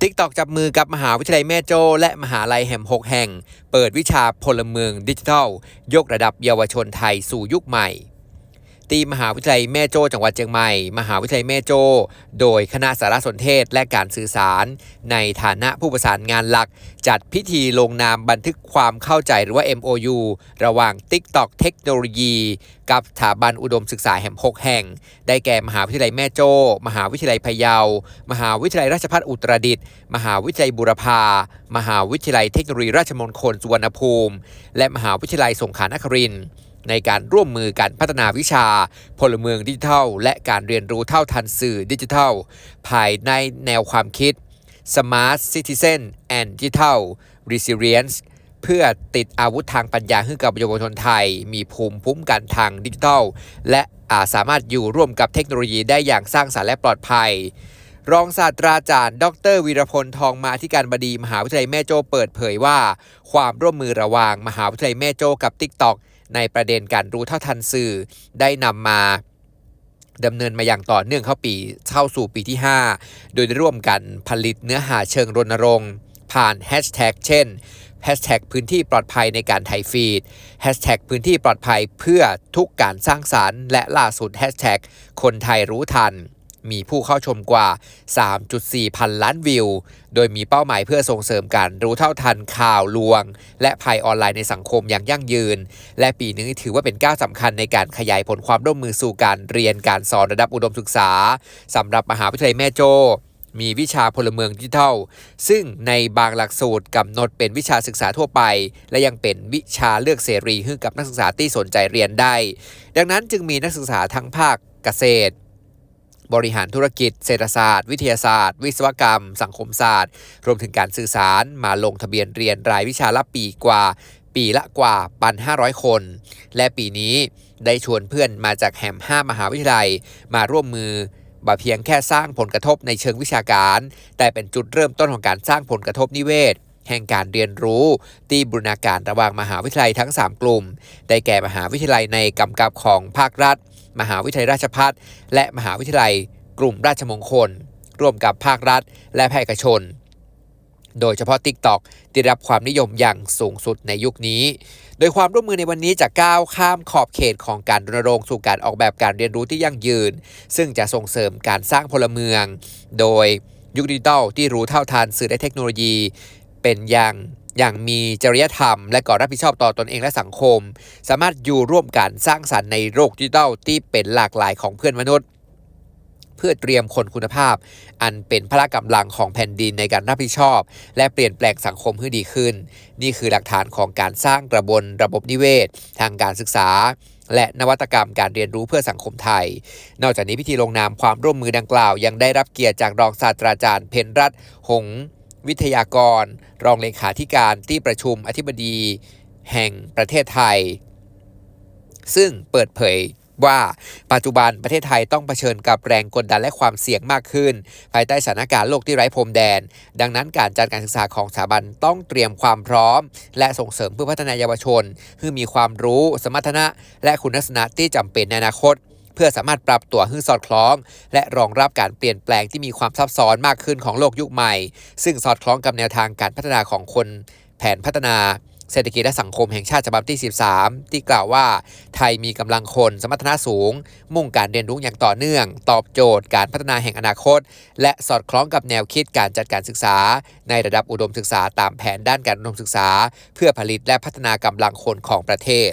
ติ๊กตอกจับมือกับมหาวิทยาลัยแม่โจ้และมหาลัยแห่ง6แห่ง เปิดวิชาพลเมืองดิจิทัล ยกระดับเยาวชนไทยสู่ยุคใหม่ ตีมหาวิทยาลัยแม่โจ้จังหวัดเชียงใหม่ มหาวิทยาลัยแม่โจ้โดยคณะสารสนเทศและการสื่อสาร ในฐานะผู้ประสานงานหลัก จัดพิธีลงนามบันทึกความเข้าใจหรือว่า MOU ระหว่าง TikTok เทคโนโลยีกับสถาบันอุดมศึกษาแห่ง 6 แห่ง ได้แก่มหาวิทยาลัยแม่โจ้ มหาวิทยาลัยพะเยา มหาวิทยาลัยราชภัฏอุตรดิตถ์ มหาวิทยาลัยบุรพา มหาวิทยาลัยเทคโนโลยีราชมงคลสุวรรณภูมิ และมหาวิทยาลัยสงขลานครินทร์ ในการร่วมมือการพัฒนาวิชา พลเมืองดิจิทัล และการเรียนรู้เท่าทันสื่อดิจิทัล ภายในแนวความคิด Smart Citizen and Digital Resilience เพื่อติดอาวุธทางปัญญาให้กับเยาวชนไทย มีภูมิคุ้มกันทางดิจิทัล และาสามารถอยู่ร่วมกับเทคโนโลยีได้อย่างสร้างสรรค์และปลอดภัย รองศาสตราจารย์ ดรวีรพลทองมาที่การบดีมหาวิทยาลัยแม่โจ้เปิดเผยว่า ความร่วมมือระหว่างมหาวิทยาลัยแม่โจ้กับ TikTok ในประเด็นการรู้เท่าทันสื่อได้นำมาดำเนินมาอย่างต่อเนื่องเข้าปีเข้าสู่ปีที่ 5 โดยได้ร่วมกันผลิตเนื้อหาเชิงรณรงค์ ผ่านแฮชแท็กเช่นแฮชแท็กพื้นที่ปลอดภัยในการไทยฟีดแฮชแท็กพื้นที่ปลอดภัยเพื่อทุกการสร้างสารรค์และล่าสุดแฮชแท็กคนไทยรู้ทัน มีผู้เข้าชมกว่า 3.4 พันล้านวิว โดยมีเป้าหมายเพื่อส่งเสริมการรู้เท่าทันข่าวลวง และภัยออนไลน์ในสังคมอย่างยั่งยืน และปีนี้ถือว่าเป็นก้าวสำคัญในการขยายผลความร่วมมือสู่การเรียนการสอนระดับอุดมศึกษาสำหรับมหาวิทยาลัยแม่โจ้มีวิชาพลเมืองดิจิทัล ซึ่งในบางหลักสูตรกำหนดเป็นวิชาศึกษาทั่วไป และยังเป็นวิชาเลือกเสรีให้กับนักศึกษาที่สนใจเรียนได้ ดังนั้นจึงมีนักศึกษาทั้งภาคเกษตร บริหารธุรกิจ เศรษฐศาสตร์ วิทยาศาสตร์ วิศวกรรม สังคมศาสตร์ รวมถึงการสื่อสารมาลงทะเบียนเรียนรายวิชาละปีกว่า ปีละกว่าปัน500 คน และปีนี้ได้ชวนเพื่อนมาจากแห่ม5มหาวิทยาลัย มาร่วมมือบ่เพียงแค่สร้างผลกระทบในเชิงวิชาการ แต่เป็นจุดเริ่มต้นของการสร้างผลกระทบนิเวศ แห่งการเรียนรู้ตีบูรณาการระหว่างมหาวิทยาลัยทั้ง 3 กลุ่ม ได้แก่มหาวิทยาลัยในกำกับของภาครัฐ มหาวิทยาลัยราชภัฏและมหาวิทยาลัยกลุ่มราชมงคล ร่วมกับภาครัฐ และภาคเอกชน โดยเฉพาะ TikTok ได้รับความนิยมอย่างสูงสุดในยุคนี้ โดยความร่วมมือในวันนี้จะก้าวข้ามขอบเขตของการรณรงค์สู่การออกแบบการเรียนรู้ที่ยั่งยืน ซึ่งจะส่งเสริมการสร้างพลเมือง โดยยุคดิจิทัลที่รู้เท่าทันสื่อและเทคโนโลยี เป็นอย่าง อย่างมีจริยธรรม และก่อรับผิดชอบต่อตอนเองและสังคม สามารถอยู่ร่วมกันสร้างสรรค์ในโลกดิจิทัลที่เป็นหลากหลายของเพื่อนมนุษย์ เพื่อเตรียมคนคุณภาพ อันเป็นพละกำลังของแผ่นดินในการรับผิดชอบ และเปลี่ยนแปลงสังคมให้ดีขึ้น นี่คือหลักฐานของการสร้างกระบวนระบบนิเวศ ทางการศึกษาและนวัตกรรมการเรียนรู้เพื่อสังคมไทย นอกจากนี้พิธีลงนามความร่วมมือดังกล่าว ยังได้รับเกียรติจากรองศาสตราจารย์ เพนรัตน์หงส์ วิทยากร รองเลขาธิการที่ประชุมอธิบดี แห่งประเทศไทย ซึ่งเปิดเผยว่าปัจจุบันประเทศไทยต้องเผชิญกับแรงกดดันและความเสี่ยงมากขึ้น ภายใต้สถานการณ์โลกที่ไร้พรมแดน ดังนั้นการจัดการศึกษาของสถาบันต้องเตรียมความพร้อม และส่งเสริมเพื่อพัฒนาเยาวชนให้มีความรู้ สมรรถนะ และคุณลักษณะที่จำเป็นในอนาคต เพื่อสามารถปรับตัวให้สอดคล้อง และรองรับการเปลี่ยนแปลงที่มีความซับซ้อนมากขึ้นของโลกยุคใหม่ ซึ่งสอดคล้องกับแนวทางการพัฒนาของคนแผนพัฒนาเศรษฐกิจและสังคมแห่งชาติฉบับที่ 13 ที่กล่าวว่า ไทยมีกำลังคนสมรรถนะสูง มุ่งการเรียนรู้อย่างต่อเนื่อง ตอบโจทย์การพัฒนาแห่งอนาคต และสอดคล้องกับแนวคิดการจัดการศึกษา ในระดับอุดมศึกษาตามแผนด้านการอุดมศึกษา เพื่อผลิตและพัฒนากำลังคนของประเทศ